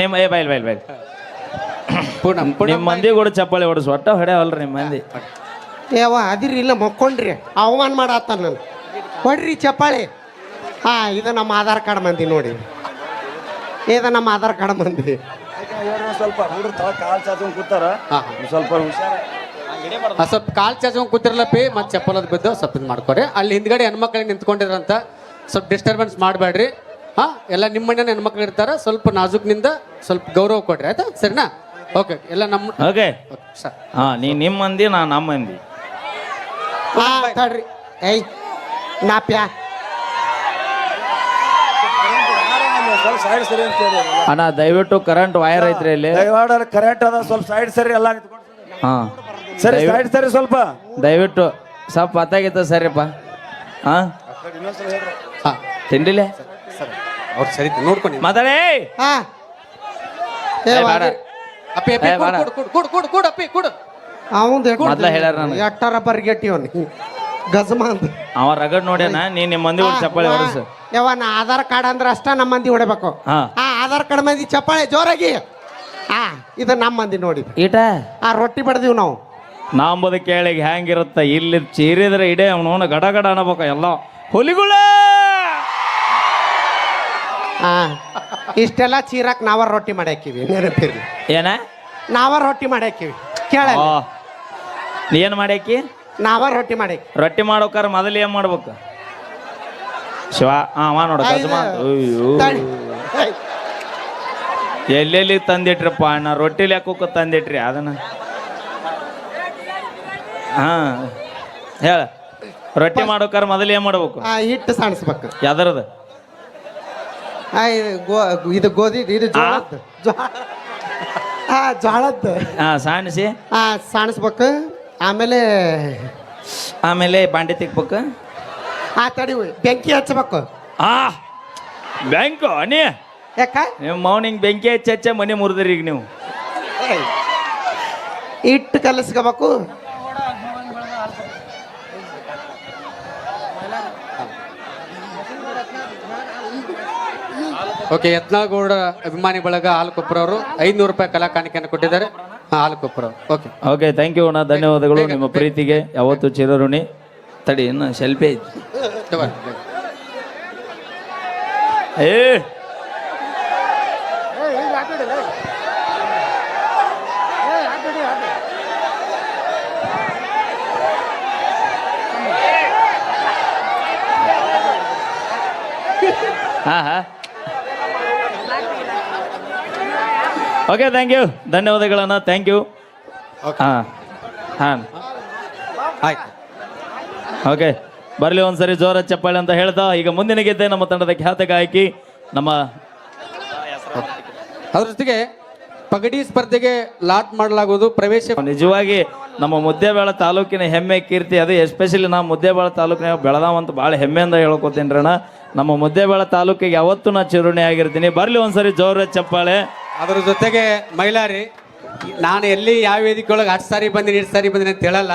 ನಿಮ್ಮ ಏ ಬೈಲ್ ಬೈಲ್ ಬೈಲ್. ನಿಮ್ಮ ಮಂದಿ ಕೂಡ ಚಪ್ಪಾಳಿ ಹೊಡಿಸ್. ಒಟ್ಟ ಹೊಡೆಯವಲ್ರಿ ನಿಮ್ಮ ಮಂದಿ. ಏವ ಅದಿರಿ ಇಲ್ಲ ಮಕ್ಕೊಂಡ್ರಿ. ಅವಮಾನ ಮಾಡತ್ತ ನಾನು. ಕೊಡ್ರಿ ಚಪ್ಪಾಳಿ. ಹಾ ಇದು ನಮ್ಮ ಆಧಾರ್ ಕಾರ್ಡ್ ಮಂದಿ ನೋಡಿ. ಇದು ನಮ್ಮ ಆಧಾರ್ ಕಾರ್ಡ್ ಮಂದಿ. ಸ್ವಲ್ಪ ಹುಡುಗ್ರು ತಳ ಕಾಲ್ ಚಾಚಕೊಂಡ್ ಕೂತಾರ ಹಾ, ಸ್ವಲ್ಪ ಹುಷಾರ ಆ, ಸ್ವಲ್ಪ ಕಾಲ್ ಚಾಚ್ಕೊಂಡ್ ಕೂತಿರ್ಲಪ್ಪಿ ಮತ್ತೆ ಚಪ್ಪಲದ್ ಬಿದ್ದು ಸ್ವಲ್ಪ ಇದು ಮಾಡ್ಕೊರಿ. ಅಲ್ಲಿ ಹಿಂದ್ಗಡೆ ಹೆಣ್ಮಕ್ಳಿಗೆ ನಿಂತ್ಕೊಂಡಿದ್ರಂತ ಸ್ವಲ್ಪ ಡಿಸ್ಟರ್ಬೆನ್ಸ್ ಮಾಡಬೇಡ್ರಿ. ಹಾ ಎಲ್ಲ ನಿಮ್ಮ ಮನೆ ಹೆಣ್ಮಕ್ಳು ಇರ್ತಾರ ಸ್ವಲ್ಪ ನಾಜುಕ್ನಿಂದ ಸ್ವಲ್ಪ ಗೌರವ ಕೊಡ್ರಿ ಆಯ್ತಾ? ಸರಿನಾ? ಓಕೆ ಎಲ್ಲ ನಮ್ಮ ಓಕೆ ಸರ್. ಹಾ ನೀ ನಿಮ್ಮ ಮಂದಿ ನಾ ನಮ್ಮ ಮಂದಿ. ತಡ್ರಿ. ಏಯ್ ನಾ ಪ್ಯಾ ಸ್ವಲ್ಪ ಸೈಡ್ ಸರಿ ಅಂತ ಹೇಳಿ ಅಣ್ಣ ದಯವಿಟ್ಟು ಕರೆಂಟ್ ವೈರ್ ಐತ್ರಿ ಇಲ್ಲಿ. ಕರೆಂಟ್ ಕರೆಕ್ಟ್ ಅದ ಸ್ವಲ್ಪ ಸೈಡ್ ಸರಿ ಎಲ್ಲ ನಿಂತ್ಕೊಂಡು ಹಾ. ಸರಿ ಸೈಡ್ ಸರಿ ಸ್ವಲ್ಪ. ದಯವಿಟ್ಟು ಸ್ವಲ್ಪ ಪತ್ತಾಗಿತ್ತ ಸರಿಪ್ಪ. ಹಾ? ಹಾ. ತಿಂಡಿಲೆ? ಸರ್. ಅವ್ರು ಸರಿ ನೋಡ್ಕೊಂಡು ಮಾತಾಡೇ! ಹಾ. ಏ ಏ, ಬೇಡ. ಅಪ್ಪಿ ಅಪ್ಪಿ ಏ, ಕೊಡು, ಬೇಡ. ಕೊಡು ಕೊಡು ಕೊಡು ಕೊಡು ಕೊಡು. ಅಪ್ಪಿ ಕೊಡು. ಅವಂದು ಮೊದ್ಲ ಹೇಳ್ಯಾರ ನನಗೆ. ಎಟ್ಟಾರ ಬರ್ಗೆಟ್ಟಿವನ್ ಗಜಮ ಅಂತ ಅವ ರಗಡ್ ನೋಡ್ಯಾನ ನೀ ನಿಮ್ಮ ಮಂದಿ ಕೂಡ ಚಪ್ಪಾಳಿ ಹೊಡಸು. ಯಾವ ನಾ ಆಧಾರ್ ಕಾರ್ಡ್ ಅಂದ್ರೆ ಅಷ್ಟ ನಮ್ಮ ಮಂದಿ ಹೊಡಿಬೇಕು. ಹಾ. ಆ ಆಧಾರ್ ಕಾರ್ಡ್ ಮಂದಿ ಚಪ್ಪಾಳೆ ಜೋರಾಗಿ. ಹಾ ಇದು ನಮ್ಮ ಮಂದಿ ನೋಡಿ. ಈಟ? ಆ ರೊಟ್ಟಿ ಬಡ್ದೀವಿ ನಾವು. ನಾಂಬುದ ಕೇಳಿಗೆ ಹೆಂಗಿರುತ್ತ ಇಲ್ಲಿ ಚೀರಿದ್ರೆ ಇಡೇ ಅವನು ಗಡ ಗಡ ಅನ್ನಬೇಕು ಎಲ್ಲ. ಹುಲಿಗುಳ! ಹಾ. ಇಷ್ಟೆಲ್ಲ ಚೀರಾಕ್ ನಾವ ರೊಟ್ಟಿ ಮಾಡ್ಯಾಕಿವಿ ನೆನಪಿರ್ಲಿ. ಏನ? ನಾವ ರೊಟ್ಟಿ ಮಾಡ್ಯಾಕಿವಿ ಕೇಳ ಆ, ಏನ್ ಮಾಡ್ಯಾಕಿ ನಾವ ರೊಟ್ಟಿ ಮಾಡಿ ರೊಟ್ಟಿ ಮಾಡೋಕಾರ ಮೊದಲು ಏನ್ ಮಾಡ್ಬೇಕು? ಶಿವ ಹಾ ನೋಡ ಗಜಮ ಅಯ್ಯೋ. ತಡಿ. ಎಲ್ಲೆಲ್ಲಿ ತಂದಿಟ್ರಪ್ಪ ಅಣ್ಣ? ರೊಟ್ಟಿ ಯಾಕೋಕ ತಂದಿಟ್ರಿ ಅದನ್ನ. ಹಾ. ಹೇಳ. ರೊಟ್ಟಿ ಮಾಡೋಕಾರ ಮೊದಲು ಏನ್ ಮಾಡ್ಬೇಕು? ಆ ಹಿಟ್ಟು ಸಾಣಿಸ್ಬೇಕು. ಯಾವ್ದರದ ಆ, ಇದು ಗೋ- ಇದು ಗೋಧಿ ಇದು ಜೋಳದ್ದು ಜ್ವಾಳ ಆ ಜೋಳದ್ದು ಹಾಂ ಸಾಣಿಸಿ. ಆ ಸಾಣಿಸ್ಬೇಕು. ಆಮೇಲೆ ಆಮೇಲೆ ಬಾಂಡೆ ತಿಕ್ಬೇಕು ಆ ತಡಿ ಬೆಂಕಿ ಹಚ್ಬೇಕು ಆ ಬ್ಯಾಂಕು ಅನಿ ಯಾಕ? ನಿಮ್ಮ ಮೌನಿಂಗ್ ಬೆಂಕಿ ಹಚ್ಚಿ ಹಚ್ಚ ಮನೆ ಮುರಿದ್ರಿ ಈಗ ನೀವು. ಏಯ್. ಹಿಟ್ಟು ಕಲಸ್ಕೋಬೇಕು. ಓಕೆ ಯತ್ನಗೌಡ ಅಭಿಮಾನಿ ಬಳಗ ಹಾಲುಕೊಪ್ಪರ ಅವರು ಐನೂರು ರೂಪಾಯಿ ಕಲಾ ಕಾಣಿಕೆಯನ್ನು ಕೊಟ್ಟಿದ್ದಾರೆ ಹಾಲುಕೊಪ್ಪರ ಓಕೆ. ಓಕೆ ಥ್ಯಾಂಕ್ ಯು ಅಣ್ಣ ಧನ್ಯವಾದಗಳು ನಿಮ್ಮ ಪ್ರೀತಿಗೆ. ಯಾವತ್ತು ಚಿರಋಣಿ? ತಡಿ ಇನ್ನು ಸೆಲ್ಫಿ. ಏ! ಹಾ ಹಾ. ಓಕೆ ಥ್ಯಾಂಕ್ ಯು ಧನ್ಯವಾದಗಳನ್ನ ಥ್ಯಾಂಕ್ ಯು. ಹಾಂ. ಹಾಂ. ಆಯ್ತು ಓಕೆ ಬರಲಿ ಒಂದ್ಸರಿ ಜೋರ ಚಪ್ಪಾಳೆ ಅಂತ ಹೇಳ್ತಾ ಈಗ ಮುಂದಿನ ಗೆದ್ದೆ ನಮ್ಮ ತಂಡದ ಖ್ಯಾತ ಗಾಯಕಿ ನಮ್ಮ ಅದ್ರ ಜೊತೆಗೆ ಪಗಡಿ ಸ್ಪರ್ಧೆಗೆ ಲಾಟ್ ಮಾಡಲಾಗುವುದು ಪ್ರವೇಶ ನಿಜವಾಗಿ ನಮ್ಮ ಮುದ್ದೇಬೇಳ ತಾಲೂಕಿನ ಹೆಮ್ಮೆ ಕೀರ್ತಿ ಅದು ಎಸ್ಪೆಷಲಿ ನಾವು ಮುದ್ದೇಬೇಳ ತಾಲೂಕಿನ ಬೆಳದಾವಂತ ಭಾಳ ಹೆಮ್ಮೆಯಿಂದ ಹೇಳ್ಕೊತೀನಿ ರಣ ನಮ್ಮ ಮುದ್ದೇಬೇಳ ತಾಲೂಕಿಗೆ ಯಾವತ್ತೂ ನಾ ಚಿರುಣಿ ಆಗಿರ್ತೀನಿ. ಬರಲಿ ಒಂದ್ಸರಿ ಜೋರ ಚಪ್ಪಾಳೆ. ಅದ್ರ ಜೊತೆಗೆ ಮೈಲಾರಿ ನಾನು ಎಲ್ಲಿ ಯಾವ ವೇದಿಕೆ ಒಳಗೆ ಹತ್ತು ಸಾರಿ ಬಂದಿನಿ ಎಷ್ಟು ಸಾರಿ ಬಂದಿನಿ ಅಂತ ಹೇಳಲ್ಲ.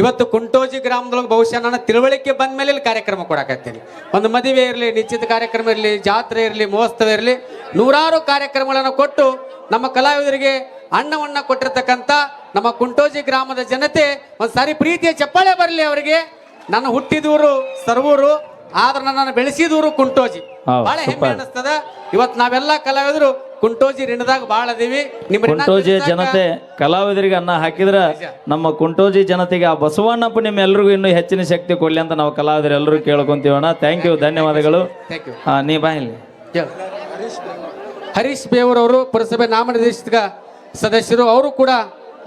ಇವತ್ತು ಕುಂಟೋಜಿ ಗ್ರಾಮದೊಳಗೆ ಬಹುಶಃ ನಾನು ತಿಳುವಳಿಕೆ ಬಂದ ಮೇಲೆ ಇಲ್ಲಿ ಕಾರ್ಯಕ್ರಮ ಕೊಡಕತ್ತೀನಿ. ಒಂದು ಮದುವೆ ಇರಲಿ ನಿಶ್ಚಿತ ಕಾರ್ಯಕ್ರಮ ಇರಲಿ ಜಾತ್ರೆ ಇರಲಿ ಮಹೋತ್ಸವ ಇರಲಿ ನೂರಾರು ಕಾರ್ಯಕ್ರಮಗಳನ್ನು ಕೊಟ್ಟು ನಮ್ಮ ಕಲಾವಿದರಿಗೆ ಅನ್ನವನ್ನ ಕೊಟ್ಟಿರ್ತಕ್ಕಂಥ ನಮ್ಮ ಕುಂಟೋಜಿ ಗ್ರಾಮದ ಜನತೆ ಒಂದು ಸಾರಿ ಪ್ರೀತಿಯ ಚಪ್ಪಾಳೆ ಬರಲಿ ಅವರಿಗೆ. ನನ್ನ ಹುಟ್ಟಿದೂರು ಸರ್ವೂರು ಆದ್ರೆ ನನ್ನನ್ನು ಬೆಳೆಸಿದೂರು ಕುಂಟೋಜಿ. ಬಹಳ ಹೆಮ್ಮೆ. ಅನಿಸ್ತದ ಇವತ್ತು ನಾವೆಲ್ಲ ಕಲಾವಿದರು ಕುಂಟೋಜಿ ಋಣದಾಗ ಬಾಳ ಅದೀವಿ. ನಿಮ್ಮ ಋಣ ಕುಂಟೋಜಿ ತೀರ್ಸಾಕ- ಜನತೆ ಕಲಾವಿದರಿಗೆ ಅನ್ನ ಹಾಕಿದ್ರ ನಮ್ಮ ಕುಂಟೋಜಿ ಜನತೆಗೆ ಆ ಬಸವಣ್ಣಪ್ಪ ನಿಮ್ಮೆಲ್ಲರಿಗೂ ಇನ್ನೂ ಹೆಚ್ಚಿನ ಶಕ್ತಿ ಕೊಡ್ಲಿ ಅಂತ ನಾವು ಕಲಾವಿದರು ಎಲ್ಲರೂ ಕೇಳ್ಕೊಂತೀವಣ್ಣ. ಥ್ಯಾಂಕ್ ಯು ಧನ್ಯವಾದಗಳು. Thank you. ಹಾ ನೀ ಬಾ ಇಲ್ಲಿ. ಹೇಳು. ಹರೀಶ್ ಬೇವರವರು ಅವರು ಪುರಸಭೆ ನಾಮನಿರ್ದೇಶಿತ ಸದಸ್ಯರು ಅವರು ಕೂಡ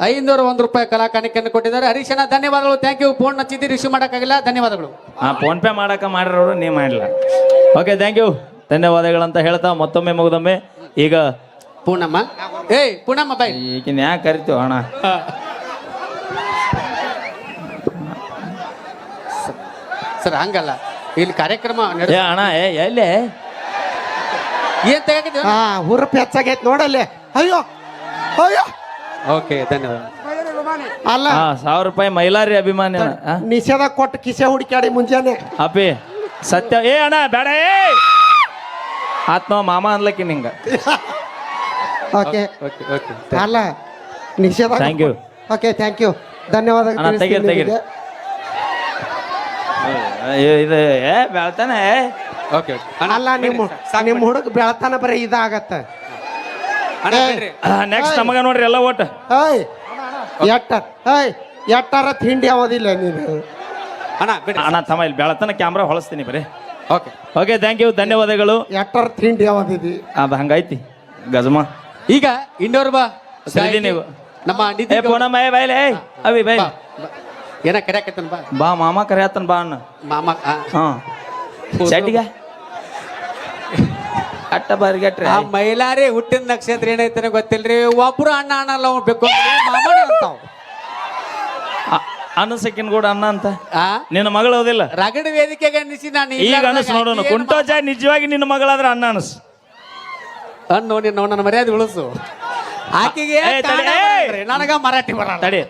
ಐನೂರ ಒಂದು ರೂಪಾಯಿ ಕಲಾ ಕಾಣಿಕೆಯನ್ನು ಕೊಟ್ಟಿದ್ದಾರೆ. ಹರೀಶನ ಧನ್ಯವಾದಗಳು. ಥ್ಯಾಂಕ್ ಯು ಫೋನ್ ಹಚ್ಚಿದ್ದು ರಿಸೀವ್ ಮಾಡೋಕ್ಕಾಗಿಲ್ಲ. ಧನ್ಯವಾದಗಳು. ಹಾಂ ಫೋನ್ ಪೇ ಮಾಡಕ ಮಾಡಿರೋರು ನೀ ಮಾಡಿಲ್ಲ ಓಕೆ ಥ್ಯಾಂಕ್ ಯು ಧನ್ಯವಾದಗಳಂತ ಹೇಳ್ತಾ ಮತ್ತೊಮ್ಮೆ ಮುಗಿದೊಮ್ಮೆ. ಈಗ ಪೂನಮ್ಮ? ಏಯ್ ಪೂನಮ್ಮ ಬಾಯ್ ಈಗಿನ ಯಾಕೆ ಕರಿತೀವ ಅಣ್ಣ? ಸರ್ ಹಂಗಲ್ಲ. ಇಲ್ಲಿ ಕಾರ್ಯಕ್ರಮ ನಡೆ ಏ ಅಣ್ಣ ಏ ಎಲ್ಲಿ? ಏನ್ ತೆಗಾಕಿದ್ದೀವಿ ಹಾ ಹುರುಪ್ ಹೆಚ್ಚಾಗೈತ್ ನೋಡಲ್ಲಿ. ಅಯ್ಯೋ ಅಯ್ಯೋ. ಓಕೆ ಧನ್ಯವಾದ. ಅಲ್ಲ. ಹಾ ಸಾವಿರ ರೂಪಾಯಿ ಮೈಲಾರಿ ಅಭಿಮಾನಿ ಅಣ್ಣ. ಆ? ನಿಷೇಧ ಕೊಟ್ಟು ಕಿಸೆ ಹುಡುಕ್ಯಾಡಿ ಮುಂಜಾನೆ. ಅಪ್ಪಿ ಸತ್ಯ ಏ ಅಣ್ಣ ಬೇಡ ಏ! ಆತ್ಮ ಮಾಮ ಅನ್ಲಕ್ಕಿ ನಿಂಗ. ಓಕೆ ಓಕೆ ಓಕೆ ಅಲ್ಲ ನಿಷೇಧ thank you okay thank you ಧನ್ಯವಾದಗಳು ಅಣ್ಣ, ತೆಗೀರಿ, ತಿಳಿಸ್ತೀನಿ ತೆಗೀರಿ. ನಿಮಗೆ. ಏ, ಇದು ಏ ಬೆಳ್ತಾನೆ ಓಕೆ ಅಲ್ಲ ನಿಮ್ಮ ನಿಮ್ಮ ಹುಡುಗ ಬೆಳತನ ಬರೀ ಇದಾಗತ್ತ. ಅಣ್ಣ ನೆಕ್ಸ್ಟ್ ನಮಗ ನೋಡ್ರಿ ಎಲ್ಲ ಓಟ್ ಏಯ್ ಎಟ್ಟ ಏಯ್ ಎಟ್ಟಾರ ತಿಂಡಿ ಯಾವುದಿಲ್ಲ ನೀನು. ಅಣ್ಣ ಬಿಡ್ರಿ. ಅಣ್ಣ ತಮ್ಮ ಇಲ್ಲಿ ಬೆಳತನ ಕ್ಯಾಮ್ರಾ ಹೊಳಸ್ತೀನಿ ಬರೀ. ಓಕೆ ಓಕೆ ಥ್ಯಾಂಕ್ ಯು ಧನ್ಯವಾದಗಳು. ಎಟ್ಟಾರ ತಿಂಡಿ ಆಗೋದಿದಿ ಅದು ಹಂಗೈತಿ ಗಜಮ. ಈಗ ಇಂಡೋರ್ ಬಾ. ಸರಿ ನೀವು. ನಮ್ಮ ನಿಧಿ ಏ ಪೋನ ಮೈ ಬೈಲೆ ಅವಿ ಬೈ. ಏನ ಕರೆಯಕತ್ತನ ಬಾ. ಬಾ ಮಾಮ ಕರೆಯತ್ತನ ಬಾ ಅಣ್ಣ ಮಾಮ ಹಾಂ ಹಾ. ಚಟಿಗ ಅಟ್ಟ ಬಾರಿಗಟ್ರೆ ಆ ಮೈಲಾರಿ ಹುಟ್ಟಿದ ನಕ್ಷತ್ರ ಏನೈತೆ ಗೊತ್ತಿಲ್ರಿ? ಒಬ್ರು ಅಣ್ಣ ಅಣ್ಣಲ್ಲ ಅವ್ನು ಬೇಕು ಮಾಮನೇ ಅಂತಾವ್. ಅನಸಕಿನ್ ಕೂಡ ಅಣ್ಣ ಅಂತ. ಆ? ನಿನ್ನ ಮಗಳು ಹೌದಿಲ್ಲ? ರಗಡ ವೇದಿಕೆಗೆ ಅನ್ನಿಸಿ ನಾನು ಈಗ ಅನಸ್ ನೋಡೋಣ. ಕುಂಟೋಜ ನಿಜವಾಗಿ ನಿನ್ನ ಮಗಳಾದ್ರೆ ಅಣ್ಣ ಅನಸ್. ಅನ್ನು ನಿನ್ನ ನನ್ನ ಮರ್ಯಾದೆ ಉಳಿಸು. ಆಕೆಗೆ ಏ, ತಡಿ, ಕನ್ನಡ ಏ! ಬರಲ್ರಿ, ನನಗ ಮರಾಠಿ ಬರಲ್ಲ. ತಡಿ.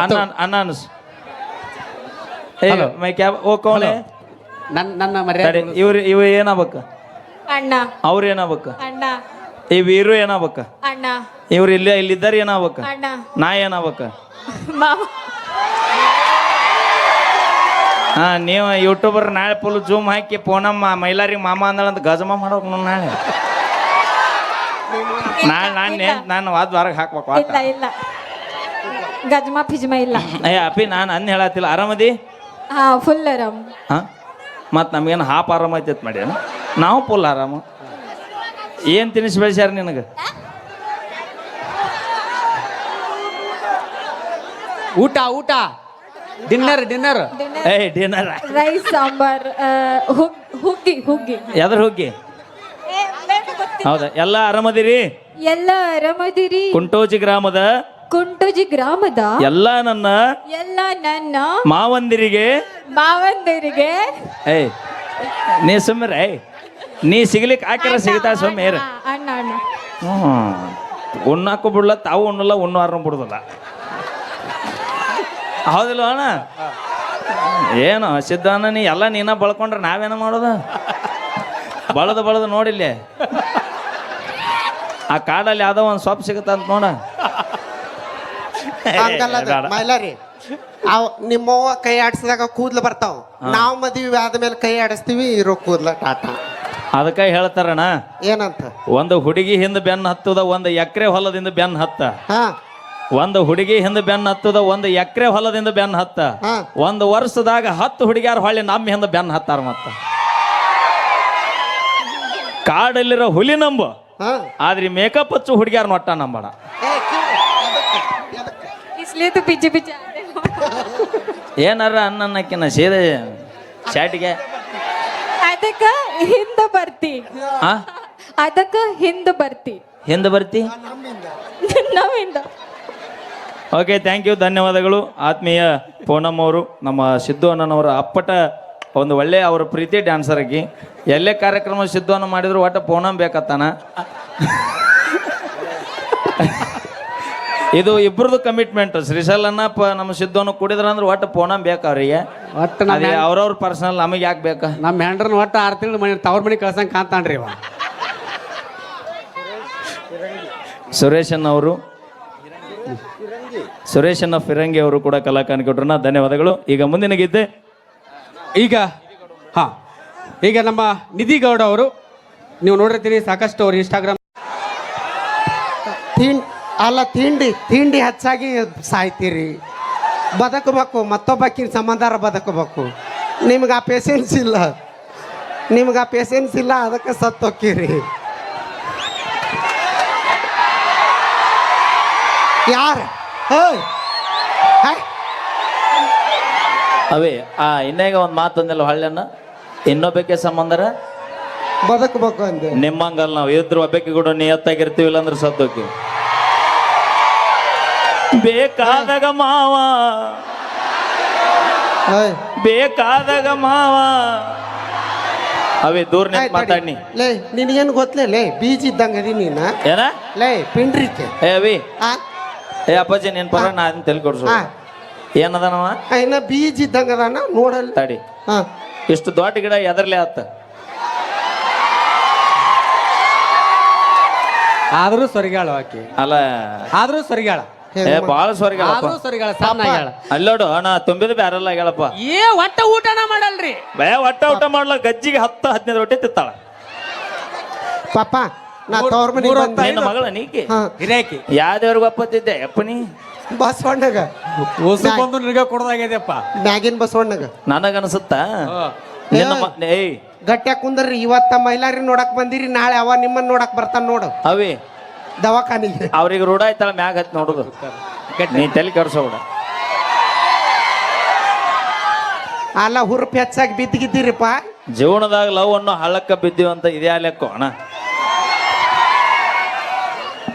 ಅನ್ನ ಅನ್ನ ಅನಸ್. ಏ Hello. ಮೈ ಕ್ಯಾ ಓ ಕೌನ್? ನನ್ನ ನನ್ನ ತಡಿ ಮರ್ಯಾದೆ. ಇವ್ರು ಇವ್ ಏನಾಗ್ಬೇಕು ಅಣ್ಣ. ಅವ್ರು ಏನಾಗ್ಬೇಕು ಅಣ್ಣ. ಈ ವೀರು ಏನಾಗ್ಬೇಕ? ಅಣ್ಣ. ಇವ್ರು ಇಲ್ಲ ಇಲ್ಲಿದ್ದಾರೆ ಏನಾಗ್ಬೇಕ? ಅಣ್ಣ. ನಾ ಏನಾಗ್ಬೇಕ? ಮಾವ ಹಾ ನೀವು ಯೂಟ್ಯೂಬರ್ ನಾಳೆ ಫುಲ್ ಜೂಮ್ ಹಾಕಿ ಪೋನಮ್ಮ ಮೈಲಾರಿ ಮಾಮ ಅಂದಳಂತ ಗಜಮ ಮಾಡೋಕ್ ನೋಡ್ ನಾಳೆ. ನಾಳೆ ನಾನು ನಾನು ವಾದ ವಾರಕ್ಕೆ ಹಾಕ್ಬೇಕು ಗಜಮ ಇಲ್ಲ ಇಲ್ಲ. ಗಜ್ಮ ಪಿಜ್ಮ ಇಲ್ಲ. ಏ ಅಪ್ಪಿ ನಾನು ಅನ್ನ ಹೇಳತ್ತಿಲ್ಲ. ಆರಾಮದಿ ಹಾ ಫುಲ್ ಆರಾಮ್. ಹಾ? ಮತ್ತು ನಮ್ಗೇನು ಹಾಪ್ ಆರಾಮ ಐತೈತೆ ಮಾಡಿ ನಾವು ಫುಲ್ ಆರಾಮ. ಏನು ತಿನಿಸಿ ಬೆಳೆಸ್ಯಾರ ನಿನಗೆ? ಊಟ ಊಟ. ಡಿನ್ನರ್ ಡಿನ್ನರ್ ಏ ಡಿನ್ನರ್ ರೈಸ್ ಸಾಂಬಾರ್ ಹುಗ್- ಹುಗ್ಗಿ ಹುಗ್ಗಿ. ಎದ್ರ ಹುಗ್ಗಿ? ಏ. ಹೌದಾ? ಎಲ್ಲ ಆರಾಮದಿರಿ? ಎಲ್ಲ ಆರಾಮದಿರಿ. ಕುಂಟೋಜಿ ಗ್ರಾಮದ? ಕುಂಟೋಜಿ ಗ್ರಾಮದ? ಎಲ್ಲ ನನ್ನ? ಎಲ್ಲ ನನ್ನ? ಮಾವಂದಿರಿಗೆ? ಮಾವಂದಿರಿಗೆ? ಏಯ್ ನೀ ಸುಮ್ಮನೆ ಏಯ್. ನೀ ಸಿಗ್ಲಿಕ್ಕೆ ಹಾಕಿರ ಸಿಗ್ತಾ ಸ್ವಾಮಿ ಏರ ಅಣ್ಣ ಅಣ್ಣ ಹ್ಞೂ ಉಣ್ಣಾಕು ಬಿಡ್ಲ ತಾವು ಉಣ್ಣಲ್ಲ ಉಣ್ಣಾರನು ಬಿಡುದಿಲ್ಲ. ಹೌದಿಲ್ಲ ಅಣ್ಣ? ಏನು ಸಿದ್ಧಾನ ನೀ ಎಲ್ಲ ನೀನ ಬಳ್ಕೊಂಡ್ರೆ ನಾವೇನ ಮಾಡೋದು? ಬಳದ ಬಳದ ನೋಡಿಲ್ಲೆ ಆ ಕಾಡಲ್ಲಿ ಯಾವ್ದೋ ಒಂದು ಸೊಪ್ಪು ಸಿಗುತ್ತ ಅಂತ ನೋಡ. ಮೈಲಾರಿ ಅವ್ ನಿಮ್ಮವ್ವ ಕೈ ಆಡಿಸಿದಾಗ ಕೂದ್ಲು ಬರ್ತಾವ. ನಾವು ಮದುವೆ ಆದ್ಮೇಲೆ ಕೈ ಆಡಿಸ್ತೀವಿ ಇರೋ ಕೂದ್ಲ ಟಾಟಾ. ಅದಕ್ಕೆ ಹೇಳ್ತಾರಣ ಏನಂತ? ಒಂದು ಹುಡುಗಿ ಹಿಂದ ಬೆನ್ನ ಹತ್ತದ ಒಂದು ಎಕರೆ ಹೊಲದಿಂದ ಬೆನ್ನ ಹತ್ತ. ಒಂದು ಹುಡುಗಿ ಹಿಂದ ಬೆನ್ನ ಹತ್ತದ ಒಂದು ಎಕರೆ ಹೊಲದಿಂದ ಬೆನ್ನ ಹತ್ತ. ಒಂದು ವರ್ಷದಾಗ ಹತ್ತು ಹುಡುಗಿಯಾರ ಹೊಳ್ಳಿ ನಮ್ಮ ಹಿಂದ ಬೆನ್ನ ಹತ್ತಾರ ಮತ್ತ. ಕಾಡಲ್ಲಿರೋ ಹುಲಿ ನಂಬು ಆದ್ರೆ ಮೇಕಪ್ ಹಚ್ಚು ಹುಡುಗಿಯಾರ ನೋಟ ನಂಬಣ. ಏನಾರ ಅನ್ನಕ್ಕಿನ್ನ ಸೇದೆ ಚಾಟಿಗೆ? ಅದಕ್ಕ ಹಿಂದ ಬರ್ತಿ. ಆ? ಅದಕ್ಕ ಹಿಂದ ಬರ್ತಿ. ಹಿಂದೆ ಬರ್ತಿ? ನಮ್ಮಿಂದ. ಓಕೆ ಥ್ಯಾಂಕ್ ಯು ಧನ್ಯವಾದಗಳು. ಆತ್ಮೀಯ ಪೂನಮ್ ಅವರು ನಮ್ಮ ಸಿದ್ದು ಅಣ್ಣನವರ ಅಪ್ಪಟ ಒಂದು ಒಳ್ಳೆ ಅವರ ಪ್ರೀತಿ ಡ್ಯಾನ್ಸರ್ ಆಗಿ. ಎಲ್ಲೇ ಕಾರ್ಯಕ್ರಮ ಸಿದ್ದು ಅನ್ನ ಮಾಡಿದ್ರು ಒಟ್ಟು ಪೂನಮ್ ಬೇಕತ್ತಾನ ಇದು ಇಬ್ಬರದು ಕಮಿಟ್ಮೆಂಟ್ ಶ್ರೀಶೈಲನ್ನ ಪ ನಮ್ಮ ಸಿದ್ದೋನ ಕುಡಿದ್ರ ಅಂದ್ರೆ ಒಟ್ಟು ಪೋನ ಬೇಕು ಅವ್ರಿಗೆ ಒಟ್ಟು ನಮ್ಮ ಅವ್ರವ್ರ ಪರ್ಸನಲ್ ನಮಗೆ ಯಾಕೆ ಬೇಕಾ? ನಮ್ಮ ಹೆಂಡ್ರನ್ನ ಒಟ್ಟು ಆರು ತಿಂಗಳು ಮನೆ ತವ್ರ ಮನೆ ಕಳ್ಸಂಗ್ ಕಾಂತಾನ್ರಿ ಇವ. ಸುರೇಶನ್ ಅವರು. ಸುರೇಶನ್ನ ಫಿರಂಗಿ ಅವರು ಕೂಡ ಕಲಾಕಾರನಿಗೆ ಕೊಟ್ರನ್ನ ಧನ್ಯವಾದಗಳು. ಈಗ ಮುಂದಿನ ಗೀತೆ. ಈಗ ಹಾ. ಈಗ ನಮ್ಮ ನಿಧಿ ಗೌಡ ಅವರು ನೀವು ನೋಡಿರ್ತೀರಿ ಸಾಕಷ್ಟು ಅವರು ಇನ್ಸ್ಟಾಗ್ರಾಮ್ ಅಲ್ಲ ತಿಂಡಿ ತಿಂಡಿ ಹೆಚ್ಚಾಗಿ ಸಾಯ್ತೀರಿ. ಬದುಕಬೇಕು ಮತ್ತೊಬ್ಬಕ್ಕಿನ ಸಂಬಂಧಾರ ಬದುಕಬೇಕು. ನಿಮ್ಗೆ ಆ ಪೇಷನ್ಸ್ ಇಲ್ಲ. ನಿಮ್ಗೆ ಆ ಪೇಷನ್ಸ್ ಇಲ್ಲ ಅದಕ್ಕೆ ಸತ್ತೋಕ್ಕಿರಿ. ಯಾರು? ಅವೇ ಆ ಇನ್ನೇಗ ಒಂದು ಮಾತು ಅಂದಿಲ್ಲ ಹಳ್ಳಿಯನ್ನ ಇನ್ನೊಬ್ಬಕ್ಕೆ ಸಂಬಂಧರ? ಬದುಕಬೇಕು ಅಂದೆ. ನಿಮ್ಮಂಗಲ್ಲ ನಾವು ಇದ್ರ ಒಬ್ಬಕ್ಕೆ ಕೂಡ ನಿಯತ್ತಾಗಿರ್ತೀವಿ ಇಲ್ಲಾಂದ್ರೆ ಸದ್ದೋಕಿ ಬೇಕಾದಾಗ ಮಾವ. ಬೇಕಾದಾಗ ಮಾವ. ಅವೇ ದೂರ ಮಾತಾಡಿ ಮಾತಾಡ್ನಿ. ಲೇ ನಿನಗೇನು ಗೊತ್ತಲೇ? ಲೇ ಬೀಜ ಇದ್ದಂಗೆ ಅದಿ ನೀನ ಏನ? ಲೇ ಪಿಂಡ್ರಿಕೆ. ಏ ಅವಿ. ಆ? ಏ ಅಪ್ಪಾಜಿ ನೀನ್ ಪರ ನಾ ಅದನ್ನ ತಿಳ್ಕೊಡ್ಸು. ಏನದನವ? ಇನ್ನ ಬೀಜ ಇದ್ದಂಗ ಅದಾನ ನೋಡಲ್ಲ ತಡಿ. ಹಾ ಇಷ್ಟು ದೊಡ್ಡ ಗಿಡ ಎದರ್ಲೆ ಆತ? ಆದರೂ ಸರಿಗಾಳ ಆಕಿ. ಅಲ್ಲ. ಆದರೂ ಸೊರಿಗಾಳ. ಏ ಬಾಳ ಸ್ವರ್ಗಳಪ್ಪ ಆದ್ರೂ ಸೊರಿಗಾಳ ಆಗ್ಯಾಳ. ಅಲ್ಲೋಡು ಅಣ್ಣ ತುಂಬಿದ ಬ್ಯಾರಲ್ಲ ಹೇಳಪ್ಪ ಏ ಒಟ್ಟ ಊಟನ ಮಾಡಲ್ರಿ. ಬೇ ಒಟ್ಟ ಊಟ ಮಾಡ್ಲ ಗಜ್ಜಿಗೆ ಹತ್ತು ಹದಿನೈದು ರೊಟ್ಟಿ ತಿತ್ತಾಳ ಪಾಪ ನಾ ತವ್ರ ಮನೆಗೆ ಮೂರ್ ಬಂದೆ. ನಿನ್ನ ಮಗಳ ನೀಕಿ? ಹಾ. ಹಿರೇಕಿ ಯಾವ್ದೇವ್ರಿಗೆ ಒಪ್ಪತ್ತಿದ್ದೆ? ಅಪ್ಪ ನೀ. ಬಸವಣ್ಣಗ. ಓಸು ಬಂದು ನಿನಗೆ ಕೊಡೋದಾಗ್ಯದಪ್ಪ. ಮ್ಯಾಗಿನ ಬಸವಣ್ಣಗ. ನನಗನ್ಸುತ್ತಾ? ನಿನ್ನ ಮ- ಏಯ್. ಗಟ್ಟ್ಯಾಗ ಕುಂದ್ರಿ ಇವತ್ತ ಮೈಲಾರಿ ನೋಡಕ್ ಬಂದಿರಿ ನಾಳೆ ಅವ ನಿಮ್ಮನ್ನ ನೋಡಕ್ ಬರ್ತಾನ ನೋಡು. ಅವಿ ದವಾಖಾನಿಗೆ. ಅವ್ರಿಗೆ ರೂಢ ಆಯ್ತಲ್ಲ ಮ್ಯಾಗ ಹತ್ತಿ ನೋಡುದು. ನೀ ತಲೆ ಕೆಡ್ಸೋಬಿಡ ಅಲ್ಲ ಹುರುಪ್ ಹೆಚ್ಚಾಗಿ ಬಿದ್ದಿಗಿದ್ದೀರಿಪ್ಪ. ಜೀವನದಾಗ ಲವ್ ಅನ್ನು ಹಳ್ಳಕ್ಕ ಬಿದ್ದೀವಂತ ಅಂತ ಇದೇ ಲೆಕ್ಕ ಅಣ್ಣ.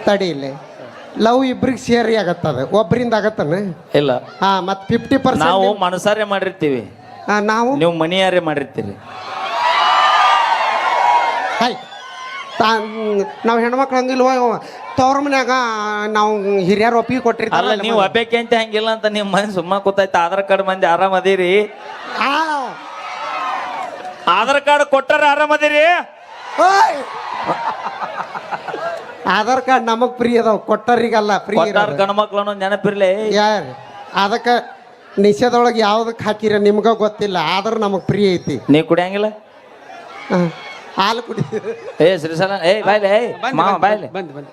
ತಡಿ ಇಲ್ಲಿ. ಲವ್ ಇಬ್ರಿಗೆ ಸೇರಿ ಆಗತ್ತದ. ಒಬ್ಬರಿಂದ ಆಗತ್ತನ? ಇಲ್ಲ. ಹಾ ಮತ್ ಫಿಫ್ಟಿ ನಾವು ಪರ್ಸೆಂಟ್ ಮನಸಾರೆ ಮಾಡಿರ್ತೀವಿ. ನಾವು ನೀವು ಮನಿಯಾರೆ ಮಾಡಿರ್ತೀರಿ. ಹೈ. ನಾವು ಹೆಣ್ಮಕ್ಳು ಹಂಗಿಲ್ವ ತವ್ರ ಮನ್ಯಾಗ ನಾವು ಹಿರಿಯರು ಒಪ್ಪಿಗೆ ಅಲ್ಲ ಕೊಟ್ಟಿರ್ತಾರಲ್ಲ ನೀವು ಅಬೇಕೆ ಅಂತ ಹಂಗಿಲ್ಲ ಅಂತ ನಿಮ್ಮ ಮನೆ ಸುಮ್ಮ ಕೂತೈತೆ ಆಧಾರ್ ಕಾರ್ಡ್ ಮಂದಿ ಆರಾಮದಿರಿ ಆ, ಆಧಾರ್ ಕಾರ್ಡ್ ಕೊಟ್ಟಾರ ಆರಾಮದಿರಿ ಓಯ್! ಆಧಾರ್ ಕಾರ್ಡ್ ನಮಗ್ ಫ್ರೀ ಅದಾವ. ಕೊಟ್ಟರಿಗಲ್ಲ ಫ್ರೀ ಕೊಟ್ಟಾರ ಅನ್ನೋ ಅನ್ನೋದು ನೆನಪಿರ್ಲಿ. ಯಾರ? ಅದಕ್ಕೆ ನಿಷೇಧೊಳಗೆ ಯಾವ್ದಕ್ಕೆ ಹಾಕಿರ ನಿಮ್ಗ ಗೊತ್ತಿಲ್ಲ. ಆದ್ರೆ ನಮಗ್ ಫ್ರೀ ಐತಿ. ನೀ ಕುಡಿಯಂಗಿಲ್ಲ? ಹಾ. ಹಾಲು ಕುಡಿ. ಏ ಶ್ರೀಶಾಲ ಏ ಬಾಯ್ಲೆ ಏ ಮಾವ ಬಾಯ್ಲೆ. ಬಂದ್ ಬಂದ್.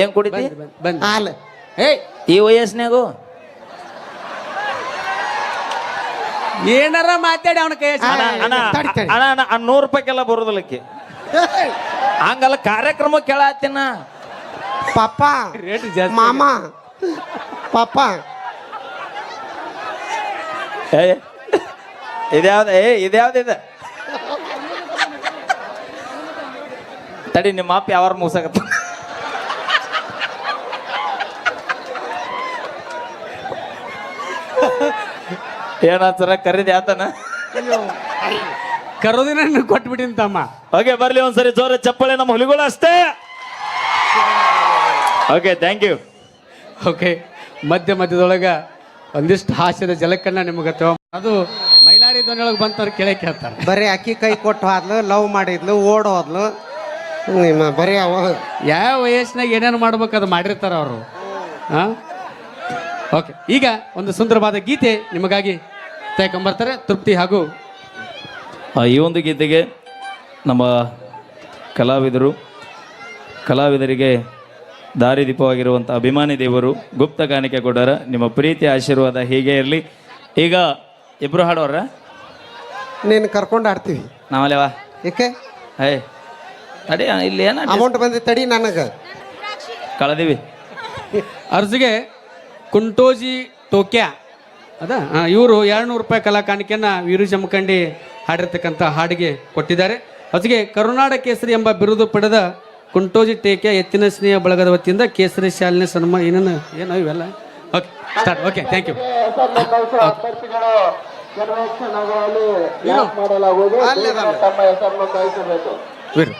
ಏನ್ ಕುಡಿತಿ? ಬಂದ್ ಹಾಲು. ಏಯ್. ಈ ವಯಸ್ಸಿನಾಗು? ಏನಾರ ಮಾತಾಡಿ ಅವನ ಕೈ ಅಣ್ಣ ಅಣ್ಣ ತಡಿ, ತಡಿ. ಅಣ್ಣ ಅಣ್ಣ ಅಣ್ಣ ನೂರು ರೂಪಾಯಿಗೆಲ್ಲ ಬರೋದಿಲ್ಲಕ್ಕೆ. ಹಂಗಲ್ಲ ಕಾರ್ಯಕ್ರಮ ಕೇಳತ್ತೀನ ಪಾಪ ರೇಟ್ ಜಾಸ್ತಿ ಮಾಮ ಪಾಪ. ಏ ಇದ್ಯಾವ್ದು ಏ ಇದ್ಯಾವ್ದು ಇದೆ? ತಡಿ ನಿಮ್ಮ ಅಪ್ಪ ಯಾವಾರ ಮುಗಿಸಾಕತ್ತ ಏನಂತಾರ ಕರೀದಿ ಆತನ. ಕರೋದಿನ ಕೊಟ್ಬಿಟ್ಟಿನ ತಮ್ಮ. ಓಕೆ ಬರ್ಲಿ ಒಂದ್ಸರಿ. ಜೋರ ಚಪ್ಪಳೆ ನಮ್ಮ ಹುಲಿಗಳು ಅಷ್ಟೇ. ಓಕೆ ಥ್ಯಾಂಕ್ ಯು ಓಕೆ ಮಧ್ಯ ಮಧ್ಯದೊಳಗ ಒಂದಿಷ್ಟು ಹಾಸ್ಯದ ಜಲಕ್ಕನ್ನ ನಿಮಗೆ ಅದು ಮೈಲಾರಿ ಧ್ವನಿಯೊಳಗೆ ಬಂತವ್ರು ಕೇಳಕ್ಕೆ ಹೇಳ್ತಾರೆ ಬರೀ ಅಕ್ಕಿ ಕೈ ಕೊಟ್ಟು ಹೋದ್ಲು ಲವ್ ಮಾಡಿದ್ಲು ಓಡ್ ಹೋದ್ಲು ನಿಮ್ಮ ಬರೀ ಅವ. ಯಾವ ವಯಸ್ಸಿನಾಗ ಏನೇನು ಮಾಡ್ಬೇಕು ಅದು ಮಾಡಿರ್ತಾರ ಅವರು. ಹಾಂ? ಓಕೆ ಈಗ ಒಂದು ಸುಂದರವಾದ ಗೀತೆ ನಿಮಗಾಗಿ ತೆಗೊಂಬರ್ತಾರೆ. ತೃಪ್ತಿ ಹಾಗೂ ಆ, ಈ ಒಂದು ಗೀತೆಗೆ ನಮ್ಮ ಕಲಾವಿದರು ಕಲಾವಿದರಿಗೆ ದಾರಿದೀಪವಾಗಿರುವಂಥ ಅಭಿಮಾನಿ ದೇವರು ಗುಪ್ತ ಕಾಣಿಕೆ ಕೊಡರ ನಿಮ್ಮ ಪ್ರೀತಿ ಆಶೀರ್ವಾದ ಹೀಗೆ ಇರಲಿ. ಈಗ ಇಬ್ಬರು ಹಾಡೋರ ನೀನು ಕರ್ಕೊಂಡು ಆಡ್ತೀವಿ ನಾವಲ್ಲೇವಾ ಏಕೆ? ಹೇ ಅಡಿ ಇಲ್ಲಿ ಏನ ಅಮೌಂಟ್ ಬಂದಿ ತಡಿ ನನಗೆ. ಕಳದಿವಿ. ಅರ್ಜಿಗೆ ಕುಂಟೋಜಿ ಟೋಕ್ಯಾ. ಅದ? ಇವರು ಎರಡ್ನೂರು ರೂಪಾಯಿ ಕಲಾ ಕಾಣಿಕೆಯನ್ನ ವೀರು ಜಮಖಂಡಿ ಹಾಡಿರ್ತಕ್ಕಂಥ ಹಾಡಿಗೆ ಕೊಟ್ಟಿದ್ದಾರೆ. ಅದಕ್ಕೆ ಕರುನಾಡ ಕೇಸರಿ ಎಂಬ ಬಿರುದು ಪಡೆದ ಕುಂಟೋಜಿ ಟೇಕ್ಯ ಎತ್ತಿನ ಸ್ನೇಹ ಬಳಗದ ವತಿಯಿಂದ ಕೇಸರಿ ಶಾಲಿನ ಸನ್ಮಾನ ಏನೇನು ಏನೋ ಇವೆಲ್ಲ? Okay start okay thank you Veeru.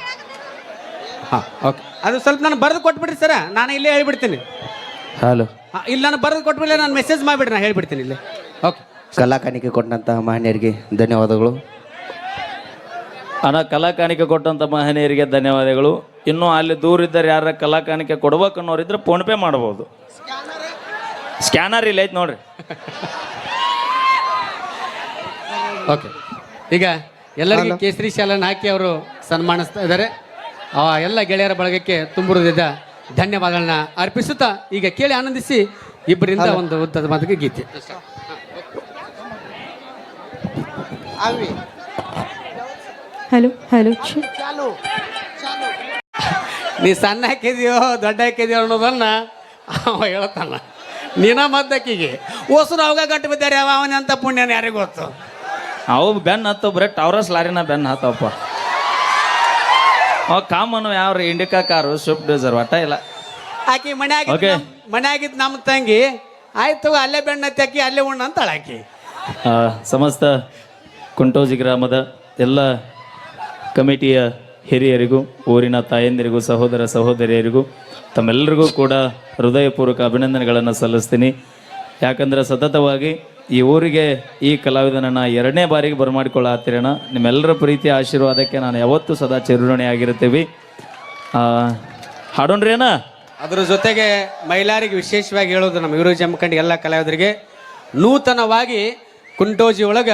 ಹಾಂ ಓಕೆ ಅದು ಸ್ವಲ್ಪ ನಾನು ಬರೆದು ಕೊಟ್ಬಿಡ್ರಿ ಸರ ನಾನು ಇಲ್ಲೇ ಹೇಳ್ಬಿಡ್ತೀನಿ. ಹಲೋ ಹಾಂ ಇಲ್ಲಿ ನಾನು ಬರೆದು ಕೊಟ್ಬಿಡಲೆ ನಾನು ಮೆಸೇಜ್ ಮಾಡಿಬಿಡ್ರಿ ನಾನು ಹೇಳ್ಬಿಡ್ತೀನಿ ಇಲ್ಲಿ. ಓಕೆ ಕಲಾಕಾಣಿಕೆ ಕೊಟ್ಟಂತಹ ಮಹನೀಯರಿಗೆ ಧನ್ಯವಾದಗಳು. ಅಣ್ಣ ಕಲಾಕಾಣಿಕೆ ಕೊಟ್ಟಂಥ ಮಹನೀಯರಿಗೆ ಧನ್ಯವಾದಗಳು. ಇನ್ನೂ ಅಲ್ಲಿ ದೂರ ಇದ್ದರೆ ಯಾರ ಕಲಾಕಾಣಿಕೆ ಕೊಡ್ಬೇಕು ಅನ್ನೋರಿದ್ರೆ ಫೋನ್ ಪೇ ಮಾಡ್ಬೋದು. ಸ್ಕ್ಯಾನರ್ ಇಲ್ಲ ಐತೆ ನೋಡ್ರಿ. ಓಕೆ ಈಗ ಎಲ್ಲರಿಗೂ ಕೇಸರಿ ಶಾಲನ್ನು ಹಾಕಿ ಅವರು ಸನ್ಮಾನಿಸ್ತಾ ಇದ್ದಾರೆ. ಆ ಎಲ್ಲ ಗೆಳೆಯರ ಬಳಗಕ್ಕೆ ತುಂಬಿರುವುದಿದ್ದ ಧನ್ಯವಾದಗಳನ್ನ ಅರ್ಪಿಸುತ್ತಾ ಈಗ ಕೇಳಿ ಆನಂದಿಸಿ ಇಬ್ಬರಿಂದ ಒಂದು ಉದ್ದದ ಮಾತಿಗೆ ಗೀತೆ. Hello hello. ಚಾಲು ನೀ ಸಣ್ಣ ಹಾಕಿದ್ಯೋ ದೊಡ್ಡ ಹಾಕಿದ್ಯೋ ಅನ್ನೋದನ್ನ ಅವ ಹೇಳ್ತಾನ. ನೀನ ಮದ್ದಕ್ಕಿಗೆ. ಓಸರು ಅವಾಗ ಗಟ್ಟಿ ಬಿದ್ದಾರೆ ಅವನ ಅಂತ ಪುಣ್ಯನ ಯಾರಿಗೂ ಗೊತ್ತು? ಅವು ಬೆನ್ನ ಹತ್ತು ಬರೀ ಟವರಸ್ ಲಾರಿನ ಬೆನ್ನ ಹತ್ತವಪ್ಪ. ಅವ ಕಾಮನ್ ಯಾವ್ರಿ? ಇಂಡಿಕಾ ಕಾರು ಸ್ವಿಫ್ಟ್ ಡಿಸರ್ ಒಟ್ಟ ಇಲ್ಲ. ಆಕಿ ಮನೆ ಆಗಿದ್ದು Okay. ನಮ್- ಮನೆ ನಮ್ಮ ತಂಗಿ ಆಯ್ತು ಅಲ್ಲೇ ಬೆಣ್ಣ ತೆಕ್ಕಿ ಅಲ್ಲೇ ಉಣ್ಣ ಅಂತ ಆಕಿ ಆ, ಸಮಸ್ತ ಕುಂಟೋಜಿ ಗ್ರಾಮದ ಎಲ್ಲ ಕಮಿಟಿಯ ಹಿರಿಯರಿಗೂ ಊರಿನ ತಾಯಂದಿರಿಗೂ ಸಹೋದರ ಸಹೋದರಿಯರಿಗೂ ತಮ್ಮೆಲ್ಲರಿಗೂ ಕೂಡ ಹೃದಯಪೂರ್ವಕ ಅಭಿನಂದನೆಗಳನ್ನು ಸಲ್ಲಿಸ್ತೀನಿ. ಯಾಕಂದ್ರೆ ಸತತವಾಗಿ ಈ ಊರಿಗೆ ಈ ಕಲಾವಿದನನ್ನು ಎರಡನೇ ಬಾರಿಗೆ ಬರಮಾಡಿಕೊಳ್ಳಾತಿರೋಣ. ನಿಮ್ಮೆಲ್ಲರ ಪ್ರೀತಿ ಆಶೀರ್ವಾದಕ್ಕೆ ನಾನು ಯಾವತ್ತೂ ಸದಾ ಆ, ಹಾಡೋಣ್ರಿ ಅಣ್ಣ. ಅದ್ರ ಜೊತೆಗೆ ಮಹಿಳಾರಿಗೆ ವಿಶೇಷವಾಗಿ ಹೇಳೋದು ನಮ್ಮ ಇವರು ಜಮಖಂಡಿ ಎಲ್ಲ ಕಲಾವಿದರಿಗೆ ನೂತನವಾಗಿ ಕುಂಟೋಜಿ ಒಳಗ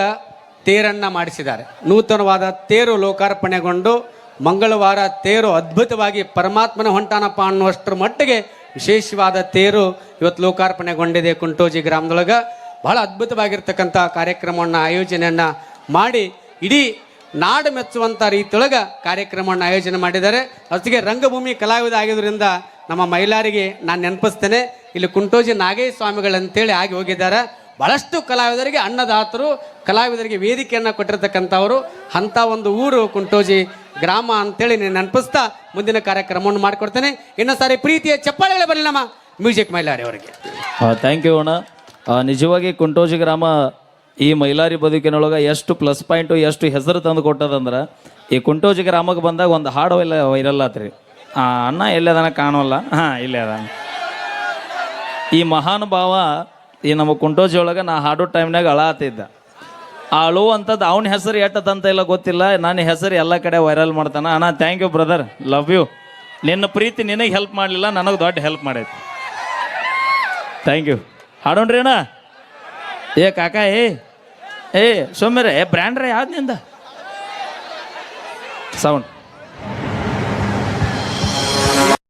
ತೇರನ್ನ ಮಾಡಿಸಿದ್ದಾರೆ. ನೂತನವಾದ ತೇರು ಲೋಕಾರ್ಪಣೆಗೊಂಡು ಮಂಗಳವಾರ ತೇರು ಅದ್ಭುತವಾಗಿ ಪರಮಾತ್ಮನ ಹೊಂಟಾನಪ್ಪ ಅನ್ನುವಷ್ಟರ ಮಟ್ಟಿಗೆ ವಿಶೇಷವಾದ ತೇರು ಇವತ್ತು ಲೋಕಾರ್ಪಣೆಗೊಂಡಿದೆ ಕುಂಟೋಜಿ ಗ್ರಾಮದೊಳಗೆ. ಬಹಳ ಅದ್ಭುತವಾಗಿರ್ತಕ್ಕಂಥ ಕಾರ್ಯಕ್ರಮವನ್ನು, ಆಯೋಜನೆಯನ್ನು ಮಾಡಿ ಇಡೀ ನಾಡು ಮೆಚ್ಚುವಂಥ ರೀತಿಯೊಳಗೆ ಕಾರ್ಯಕ್ರಮವನ್ನು ಆಯೋಜನೆ ಮಾಡಿದ್ದಾರೆ. ಜೊತೆಗೆ ರಂಗಭೂಮಿ ಕಲಾವಿದ ಆಗಿದ್ದರಿಂದ ನಮ್ಮ ಮಹಿಳೆಯರಿಗೆ ನಾನು ನೆನಪಿಸ್ತೇನೆ. ಇಲ್ಲಿ ಕುಂಟೋಜಿ ನಾಗೇಶ ಸ್ವಾಮಿಗಳಂತೇಳಿ ಆಗಿ ಹೋಗಿದ್ದಾರೆ. ಬಹಳಷ್ಟು ಕಲಾವಿದರಿಗೆ, ಅನ್ನದಾತರು ಕಲಾವಿದರಿಗೆ ವೇದಿಕೆಯನ್ನು ಕೊಟ್ಟಿರ್ತಕ್ಕಂಥವರು. ಅಂಥ ಒಂದು ಊರು ಕುಂಟೋಜಿ ಗ್ರಾಮ ಅಂತೇಳಿ ನೀನು ನೆನಪಿಸ್ತಾ ಮುಂದಿನ ಕಾರ್ಯಕ್ರಮವನ್ನು ಮಾಡಿಕೊಡ್ತೇನೆ. ಇನ್ನೊಂದು ಸಾರಿ ಪ್ರೀತಿಯ ಚಪ್ಪಾಳೆಗಳೇ ಬರಲಿ ನಮ್ಮ ಮ್ಯೂಸಿಕ್ ಮೈಲಾರಿ ಅವರಿಗೆ. ಥ್ಯಾಂಕ್ ಯು ಅಣ್ಣ. ನಿಜವಾಗಿ ಕುಂಟೋಜಿ ಗ್ರಾಮ ಈ ಮೈಲಾರಿ ಬದುಕಿನೊಳಗೆ ಎಷ್ಟು ಪ್ಲಸ್ ಪಾಯಿಂಟು ಎಷ್ಟು ಹೆಸರು ತಂದು ಕೊಟ್ಟದಂದ್ರೆ ಈ ಕುಂಟೋಜಿ ಗ್ರಾಮಕ್ಕೆ ಬಂದಾಗ ಒಂದು ಹಾಡು ಇಲ್ಲ ವೈರಲ್ ಆತ್ರಿ ಅಣ್ಣ ಎಲ್ಲದನ ಕಾಣೋಲ್ಲ. ಹಾಂ, ಇಲ್ಲೇ ಅದ ಈ ಮಹಾನುಭಾವ ಈ ನಮ್ಮ ಕುಂಟೋಜಿ ಒಳಗೆ ನಾ ಹಾಡೋ ಟೈಮ್ನಾಗ ಅಳಾತಿದ್ದ ಆ ಅಳುವಂಥದ್ದು ಅವನ ಹೆಸರು ಎಟ್ಟದಂತ ಇಲ್ಲ ಗೊತ್ತಿಲ್ಲ, ನನ್ನ ಹೆಸರು ಎಲ್ಲ ಕಡೆ ವೈರಲ್ ಮಾಡ್ತಾನೆ. ಅಣ್ಣ thank you brother love you ನಿನ್ನ ಪ್ರೀತಿ ನಿನಗೆ ಹೆಲ್ಪ್ ಮಾಡಲಿಲ್ಲ, ನನಗೆ ದೊಡ್ಡ ಹೆಲ್ಪ್ ಮಾಡೈತಿ. ಥ್ಯಾಂಕ್ ಯು ಹಾಡೋಣ್ರಿ ಅಣ್ಣ. ಏ ಕಾಕ ಏ ಏ ಬ್ರ್ಯಾಂಡ್ರೆ ಬ್ರ್ಯಾಂಡ್ರೇ ಯಾವ್ದು ನಿಂದ? ಸೌಂಡ್